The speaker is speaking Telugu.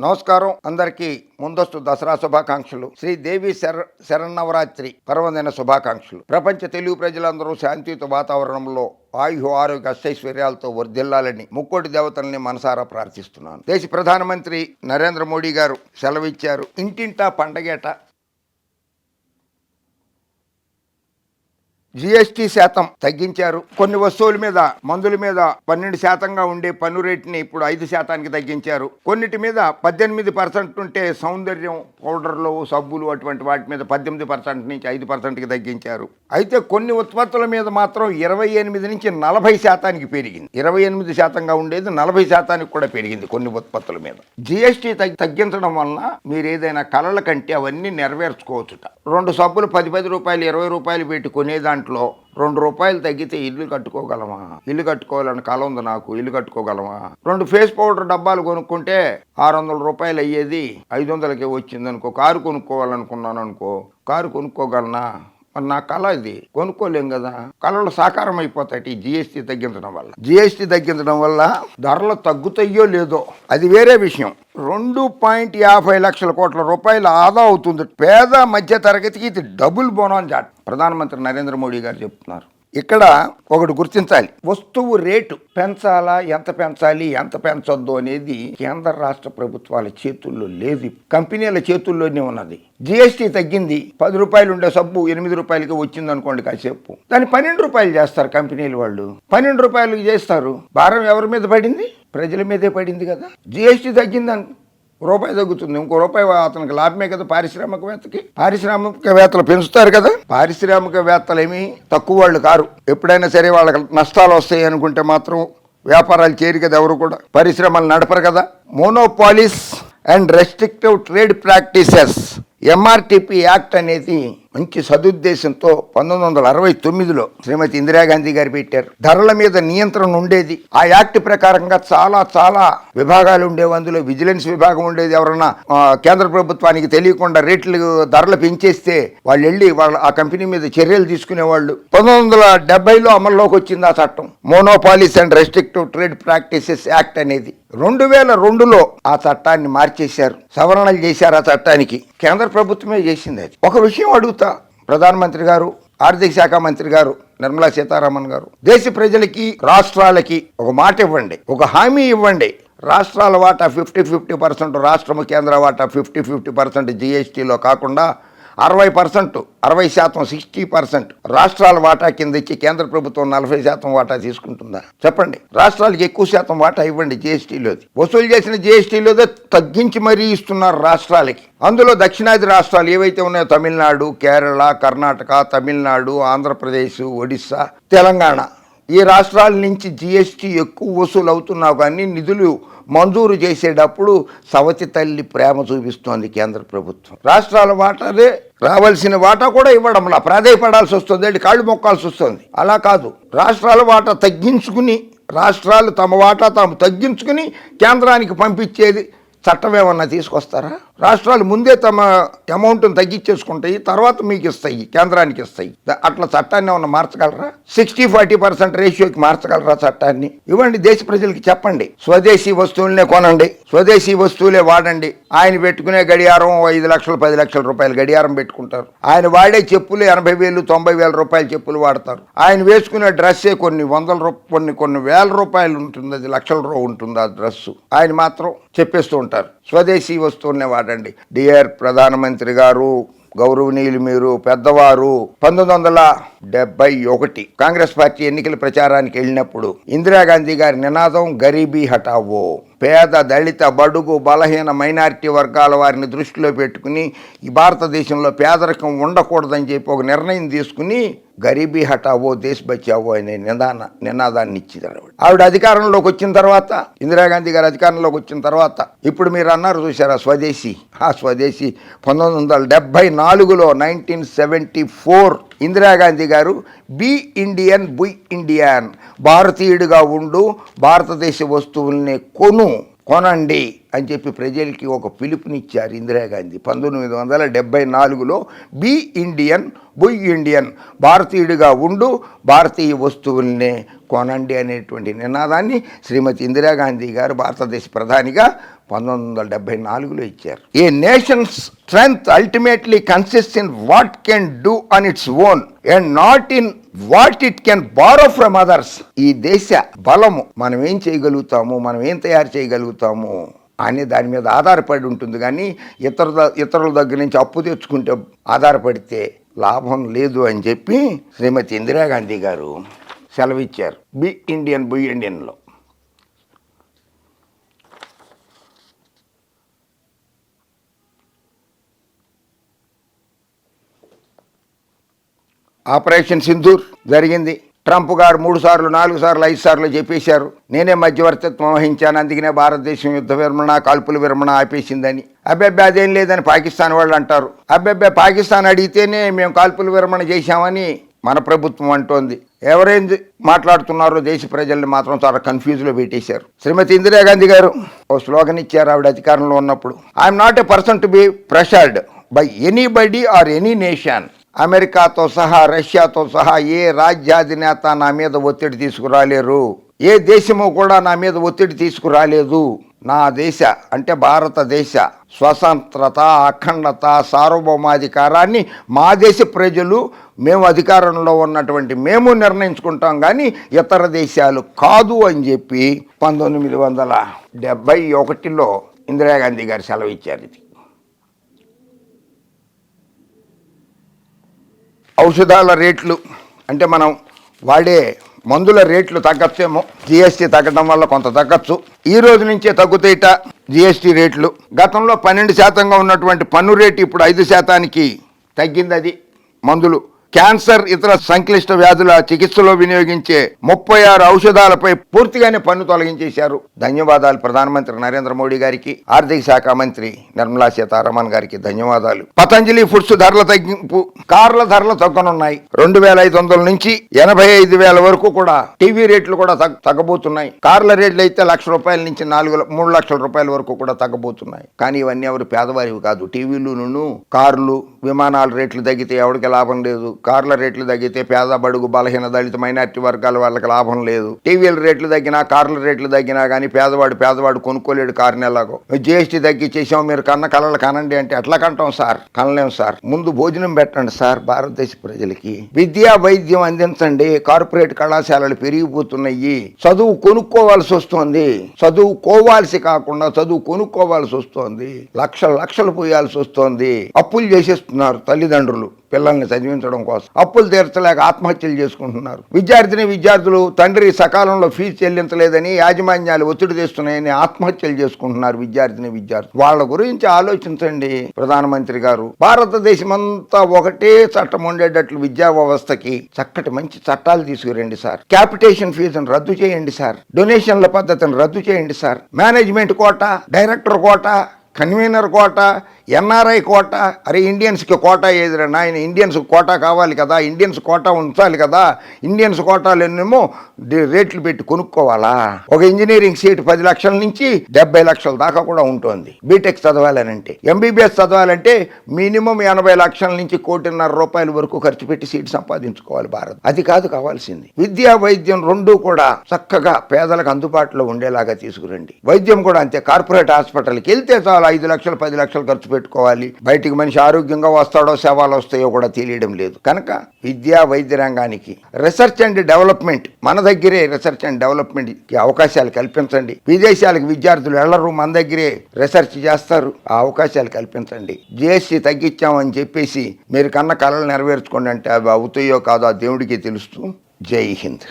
నమస్కారం. అందరికీ ముందస్తు దసరా శుభాకాంక్షలు. శ్రీదేవి శర శరన్నవరాత్రి పర్వదిన శుభాకాంక్షలు. ప్రపంచ తెలుగు ప్రజలందరూ శాంతియుత వాతావరణంలో ఆయు ఆరోగ్య అష్టైశ్వర్యాలతో వర్ధిల్లాలని ముక్కోటి దేవతల్ని మనసారా ప్రార్థిస్తున్నాను. దేశ ప్రధానమంత్రి నరేంద్ర మోడీ గారు సెలవిచ్చారు. ఇంటింటా పండగేట జిఎస్టీ శాతం తగ్గించారు. కొన్ని వస్తువుల మీద మందుల మీద పన్నెండు శాతంగా ఉండే పన్ను రేటుని ఇప్పుడు ఐదు శాతానికి తగ్గించారు. కొన్నిటి మీద పద్దెనిమిది పర్సెంట్ ఉంటే సౌందర్యం పౌడర్లు సబ్బులు అటువంటి వాటి మీద పద్దెనిమిది పర్సెంట్ నుంచి ఐదు పర్సెంట్కి తగ్గించారు. అయితే కొన్ని ఉత్పత్తుల మీద మాత్రం ఇరవై ఎనిమిది నుంచి నలభై శాతానికి పెరిగింది. ఇరవై ఎనిమిది శాతంగా ఉండేది నలభై శాతానికి కూడా పెరిగింది కొన్ని ఉత్పత్తుల మీద. జిఎస్టీ తగ్గించడం వలన మీరు ఏదైనా కళల కంటే అవన్నీ నెరవేర్చుకోవచ్చుట. రెండు సబ్బులు పది పది రూపాయలు ఇరవై రూపాయలు పెట్టి కొనే దాంట్లో రెండు రూపాయలు తగ్గితే ఇల్లు కట్టుకోగలమా? ఇల్లు కట్టుకోవాలని కళ ఉంది నాకు ఇల్లు కట్టుకోగలమా? రెండు ఫేస్ పౌడర్ డబ్బాలు కొనుక్కుంటే ఆరు వందల రూపాయలు అయ్యేది ఐదు వందలకే వచ్చింది అనుకో కారు కొనుక్కోవాలనుకున్నాను అనుకో కారు కొనుక్కోగలనా? మరి నా కళ ఇది. కొనుక్కోలేం కదా. కళలు సాకారం అయిపోతాయి ఈ జిఎస్టీ తగ్గించడం వల్ల. జిఎస్టీ తగ్గించడం వల్ల ధరలు తగ్గుతాయో లేదో అది వేరే విషయం. రెండు పాయింట్ యాభై లక్షల కోట్ల రూపాయలు ఆదా అవుతుంది. పేద మధ్య తరగతికి ఇది డబుల్ బోనాన్ ప్రధానమంత్రి నరేంద్ర మోడీ గారు చెప్తున్నారు. ఇక్కడ ఒకటి గుర్తించాలి. వస్తువు రేటు పెంచాలా ఎంత పెంచాలి ఎంత పెంచొద్దు అనేది కేంద్ర రాష్ట్ర ప్రభుత్వాల చేతుల్లో లేదు. కంపెనీల చేతుల్లోనే ఉన్నది. జిఎస్టీ తగ్గింది. పది రూపాయలు ఉండే సబ్బు ఎనిమిది రూపాయలకి వచ్చింది అనుకోండి కాసేపు. దాన్ని పన్నెండు రూపాయలు చేస్తారు కంపెనీలు వాళ్ళు. పన్నెండు రూపాయలు చేస్తారు. భారం ఎవరి మీద పడింది? ప్రజల మీదే పడింది కదా. జిఎస్టీ తగ్గిందని రూపాయి తగ్గుతుంది. ఇంకో రూపాయి అతనికి లాభమే కదా పారిశ్రామికవేత్తకి. పారిశ్రామికవేత్తలు పెంచుతారు కదా. పారిశ్రామికవేత్తలేమి తక్కువ వాళ్ళు కారు. ఎప్పుడైనా సరే వాళ్ళకి నష్టాలు వస్తాయి అనుకుంటే మాత్రం వ్యాపారాలు చేయరు కదా ఎవరు కూడా. పరిశ్రమలు నడపరు కదా. Monopolies and restrictive trade practices MRTP act అనేది మంచి సదుద్దేశంతో పంతొమ్మిది వందల అరవై తొమ్మిదిలో శ్రీమతి ఇందిరాగాంధీ గారు పెట్టారు. ధరల మీద నియంత్రణ ఉండేది. ఆ యాక్ట్ ప్రకారంగా చాలా చాలా విభాగాలు ఉండేవి. అందులో విజిలెన్స్ విభాగం ఉండేది. ఎవరన్నా కేంద్ర ప్రభుత్వానికి తెలియకుండా రేట్లు ధరలు పెంచేస్తే వాళ్ళు వెళ్ళి వాళ్ళ ఆ కంపెనీ మీద చర్యలు తీసుకునేవాళ్ళు. పంతొమ్మిది వందల డెబ్బైలో అమల్లోకి వచ్చింది ఆ చట్టం. Monopolies and restrictive trade practices act అనేది. రెండు వేల రెండులో ఆ చట్టాన్ని మార్చేశారు. సవరణలు చేశారు ఆ చట్టానికి. కేంద్ర ప్రభుత్వమే చేసింది అది. ఒక విషయం అడుగుతా ప్రధానమంత్రి గారు ఆర్థిక శాఖ మంత్రి గారు నిర్మలా సీతారామన్ గారు. దేశ ప్రజలకి రాష్ట్రాలకి ఒక మాట ఇవ్వండి. ఒక హామీ ఇవ్వండి. రాష్ట్రాల వాటా ఫిఫ్టీ ఫిఫ్టీ పర్సెంట్ రాష్ట్రము కేంద్ర వాటా ఫిఫ్టీ ఫిఫ్టీ పర్సెంట్ జిఎస్టీలో కాకుండా అరవై పర్సెంట్ అరవై శాతం సిక్స్టీ పర్సెంట్ రాష్ట్రాల వాటా కింద ఇచ్చి కేంద్ర ప్రభుత్వం నలభై శాతం వాటా తీసుకుంటుందా? చెప్పండి. రాష్ట్రాలకు ఎక్కువ శాతం వాటా ఇవ్వండి జిఎస్టీలోది వసూలు చేసిన జిఎస్టీలోదే తగ్గించి మరీ ఇస్తున్నారు రాష్ట్రాలకి. అందులో దక్షిణాది రాష్ట్రాలు ఏవైతే ఉన్నాయో తమిళనాడు కేరళ కర్ణాటక తమిళనాడు ఆంధ్రప్రదేశ్ ఒడిస్సా తెలంగాణ ఈ రాష్ట్రాల నుంచి జిఎస్టీ ఎక్కువ వసూలు అవుతున్నా కానీ నిధులు మంజూరు చేసేటప్పుడు సవతి తల్లి ప్రేమ చూపిస్తోంది కేంద్ర ప్రభుత్వం. రాష్ట్రాల వాటాదే రావాల్సిన వాటా కూడా ఇవ్వడంలా ప్రాధాయపడాల్సి వస్తుంది అంటే కాళ్ళు మొక్కాల్సి వస్తుంది. అలా కాదు. రాష్ట్రాల వాటా తగ్గించుకుని రాష్ట్రాలు తమ వాటా తాము తగ్గించుకుని కేంద్రానికి పంపించేది చట్టం ఏమన్నా తీసుకొస్తారా? రాష్ట్రాలు ముందే తమ అమౌంట్ని తగ్గించేసుకుంటాయి తర్వాత మీకు ఇస్తాయి కేంద్రానికి ఇస్తాయి. అట్లా చట్టాన్ని ఏమన్నా మార్చగలరా? సిక్స్టీ ఫార్టీ పర్సెంట్ రేషియోకి మార్చగలరా చట్టాన్ని? ఇవ్వండి దేశ ప్రజలకి చెప్పండి. స్వదేశీ వస్తువులనే కొనండి. స్వదేశీ వస్తువులే వాడండి. ఆయన పెట్టుకునే గడియారం ఐదు లక్షలు పది లక్షల రూపాయలు గడియారం పెట్టుకుంటారు. ఆయన వాడే చెప్పులు ఎనభై వేలు తొంభై వేల రూపాయల చెప్పులు వాడతారు. ఆయన వేసుకునే డ్రెస్సే కొన్ని వందల రూపాయలు కొన్ని కొన్ని వేల రూపాయలు ఉంటుంది అది లక్షల రూ ఉంటుంది ఆ డ్రెస్సు. ఆయన మాత్రం చెప్పేస్తూ ఉంటారు. స్వదేశీ వస్తువునే వాడండి. డియర్ ప్రధానమంత్రి గారు గౌరవనీయులు మీరు పెద్దవారు పంతొమ్మిది వందల డెబ్బై ఒకటి కాంగ్రెస్ పార్టీ ఎన్నికల ప్రచారానికి వెళ్ళినప్పుడు ఇందిరాగాంధీ గారి నినాదం గరీబీ హటావో పేద దళిత బడుగు బలహీన మైనారిటీ వర్గాల వారిని దృష్టిలో పెట్టుకుని ఈ భారతదేశంలో పేదరికం ఉండకూడదని చెప్పి ఒక నిర్ణయం తీసుకుని గరీబీ హటావో దేశ్ బచావో అనే నిదాన నినాదాన్ని ఇచ్చింది ఆవిడ. ఆవిడ అధికారంలోకి వచ్చిన తర్వాత ఇందిరాగాంధీ గారు అధికారంలోకి వచ్చిన తర్వాత ఇప్పుడు మీరు అన్నారు చూసారా స్వదేశీ? ఆ స్వదేశీ పంతొమ్మిది వందల డెబ్బై నాలుగులో నైన్టీన్ సెవెంటీ ఫోర్ ఇందిరాగాంధీ గారు బి ఇండియన్ బుయ్ ఇండియన్ భారతీయుడిగా ఉండు భారతదేశ వస్తువుల్ని కొను కొనండి అని చెప్పి ప్రజలకి ఒక పిలుపునిచ్చారు ఇందిరాగాంధీ. పంతొమ్మిది వందల డెబ్బై నాలుగులో బి ఇండియన్ బుయ్ ఇండియన్ భారతీయుడిగా ఉండు భారతీయ వస్తువుల్నే కొనండి అనేటువంటి నినాదాన్ని శ్రీమతి ఇందిరాగాంధీ గారు భారతదేశ ప్రధానిగా పంతొమ్మిది వందల డెబ్బై నాలుగులో ఇచ్చారు. A nation strength ultimately consist in what can do on its own and not in what it can borrow from others. ఈ దేశ బలము మనం ఏం చేయగలుగుతాము మనం ఏం తయారు చేయగలుగుతాము అనే దాని మీద ఆధారపడి ఉంటుంది. కానీ ఇతరుల ఇతరుల దగ్గర నుంచి అప్పు తెచ్చుకుంటే ఆధారపడితే లాభం లేదు అని చెప్పి శ్రీమతి ఇందిరాగాంధీ గారు సెలవిచ్చారు. బి ఇండియన్ బి ఇండియన్లో. ఆపరేషన్ సింధూర్ జరిగింది. ట్రంప్ గారు మూడు సార్లు నాలుగు సార్లు ఐదు సార్లు చెప్పేశారు. నేనే మధ్యవర్తిత్వం వహించాను. అందుకనే భారతదేశం యుద్ధ విరమణ కాల్పుల విరమణ ఆపేసిందని. అబ్బాబ్బా అదేం లేదని పాకిస్తాన్ వాళ్ళు అంటారు. అబ్బాబ్బా పాకిస్తాన్ అడిగితేనే మేము కాల్పుల విరమణ చేశామని మన ప్రభుత్వం అంటోంది. ఎవరైంది మాట్లాడుతున్నారో దేశ ప్రజల్ని మాత్రం చాలా కన్ఫ్యూజ్లో పెట్టేశారు. శ్రీమతి ఇందిరాగాంధీ గారు ఓ స్లోగన్ ఇచ్చారు ఆవిడ అధికారంలో ఉన్నప్పుడు. I'm not a person to be pressured by anybody or any nation అమెరికాతో సహా రష్యాతో సహా ఏ రాజ్యాధినేత నా మీద ఒత్తిడి తీసుకురాలేరు? ఏ దేశము కూడా నా మీద ఒత్తిడి తీసుకురాలేదు. నా దేశ అంటే భారతదేశ స్వతంత్రత అఖండత సార్వభౌమాధికారాన్ని మా దేశ ప్రజలు మేము అధికారంలో ఉన్నటువంటి మేము నిర్ణయించుకుంటాం కానీ ఇతర దేశాలు కాదు అని చెప్పి పంతొమ్మిది వందల డెబ్భై ఒకటిలో ఇందిరాగాంధీ గారు సెలవు ఇచ్చారు ఇది. ఔషధాల రేట్లు అంటే మనం వాడే మందుల రేట్లు తగ్గచ్చేమో జిఎస్టీ తగ్గడం వల్ల కొంత తగ్గచ్చు. ఈ రోజు నుంచే తగ్గుతాయిట జిఎస్టీ రేట్లు. గతంలో పన్నెండు శాతంగా ఉన్నటువంటి పన్ను రేటు ఇప్పుడు ఐదు శాతానికి తగ్గింది అది మందులు. క్యాన్సర్ ఇతర సంక్లిష్ట వ్యాధుల చికిత్సలో వినియోగించే ముప్పై ఆరు ఔషధాలపై పూర్తిగానే పన్ను తొలగించేశారు. ధన్యవాదాలు ప్రధానమంత్రి నరేంద్ర మోడీ గారికి ఆర్థిక శాఖ మంత్రి నిర్మలా సీతారామన్ గారికి ధన్యవాదాలు. పతంజలి ఫుడ్స్ ధరల తగ్గింపు కార్ల ధరలు తగ్గనున్నాయి. రెండు వేల ఐదు వందల నుంచి ఎనభై ఐదు వేల వరకు కూడా టీవీ రేట్లు కూడా తగ్గబోతున్నాయి. కార్ల రేట్లు అయితే లక్ష రూపాయల నుంచి నాలుగు మూడు లక్షల రూపాయల వరకు కూడా తగ్గబోతున్నాయి. కానీ ఇవన్నీ ఎవరు పేదవారివి కాదు. టీవీలు కార్లు విమానాల రేట్లు తగ్గితే ఎవరికి లాభం లేదు. కార్ల రేట్లు తగ్గితే పేద బడుగు బలహీన దళిత మైనార్టీ వర్గాల వాళ్ళకి లాభం లేదు. టీవీల రేట్లు తగ్గినా కార్ల రేట్లు తగ్గినా కానీ పేదవాడు పేదవాడు కొనుక్కోలేడు కారుని ఎలాగో. జిఎస్టీ తగ్గించేసాం మీరు కన్న కళలు కనండి అంటే ఎట్లా కంటాం సార్? కనలేం సార్. ముందు భోజనం పెట్టండి సార్ భారతదేశ ప్రజలకి. విద్యా వైద్యం అందించండి. కార్పొరేట్ కళాశాలలు పెరిగిపోతున్నాయి. చదువు కొనుక్కోవాల్సి వస్తుంది. చదువుకోవాల్సి కాకుండా చదువు కొనుక్కోవాల్సి వస్తుంది. లక్షల లక్షలు పోయాల్సి వస్తుంది. అప్పులు చేసేస్తున్నారు తల్లిదండ్రులు. పిల్లల్ని చదివించడం కోసం. అప్పులు తీర్చలేక ఆత్మహత్యలు చేసుకుంటున్నారు. విద్యార్థిని విద్యార్థులు తండ్రి సకాలంలో ఫీజు చెల్లించలేదని యాజమాన్యాలు ఒత్తిడి తెస్తున్నాయని ఆత్మహత్యలు చేసుకుంటున్నారు విద్యార్థిని విద్యార్థులు. వాళ్ళ గురించి ఆలోచించండి ప్రధానమంత్రి గారు. భారతదేశం అంతా ఒకటే చట్టం ఉండేటట్లు విద్యా వ్యవస్థకి చక్కటి మంచి చట్టాలు తీసుకురండి సార్. క్యాపిటేషన్ ఫీజును రద్దు చేయండి సార్. డొనేషన్ల పద్ధతిని రద్దు చేయండి sir. Management quota director quota convener quota NRI quota అరే ఇండియన్స్కి కోటా ఏదిరా నాయన? ఇండియన్స్ కోటా కావాలి కదా ఇండియన్స్ కోటా ఉంచాలి కదా ఇండియన్స్ కోటాలన్నేమో రేట్లు పెట్టి కొనుక్కోవాలా? ఒక ఇంజనీరింగ్ సీట్ పది లక్షల నుంచి డెబ్బై లక్షల దాకా కూడా ఉంటుంది. బీటెక్ చదవాలనంటే ఎంబీబీఎస్ చదవాలంటే మినిమం ఎనభై లక్షల నుంచి కోటిన్నర రూపాయల వరకు ఖర్చు పెట్టి సీట్ సంపాదించుకోవాలి భారత్. అది కాదు కావాల్సింది. విద్యా వైద్యం రెండు కూడా చక్కగా పేదలకు అందుబాటులో ఉండేలాగా తీసుకురండి. వైద్యం కూడా అంతే కార్పొరేట్ హాస్పిటల్కి వెళ్తే చాలు ఐదు లక్షలు పది లక్షలు ఖర్చు పెట్టుకోవాలి. బయటికి మనిషి ఆరోగ్యంగా వస్తాడో సేవలు వస్తాయో కూడా తెలియడం లేదు. కనుక విద్యా వైద్య రంగానికి రీసెర్చ్ అండ్ డెవలప్మెంట్ మన దగ్గరే రీసెర్చ్ అండ్ డెవలప్మెంట్కి అవకాశాలు కల్పించండి. విదేశాలకు విద్యార్థులు వెళ్ళరు మన దగ్గరే రీసెర్చ్ చేస్తారు. ఆ అవకాశాలు కల్పించండి. జిఎస్టీ తగ్గించామని చెప్పేసి మీరు కన్న కళలు నెరవేర్చుకోండి అంటే అవి అవుతాయో కాదో ఆ దేవుడికి తెలుస్తూ జై హింద్.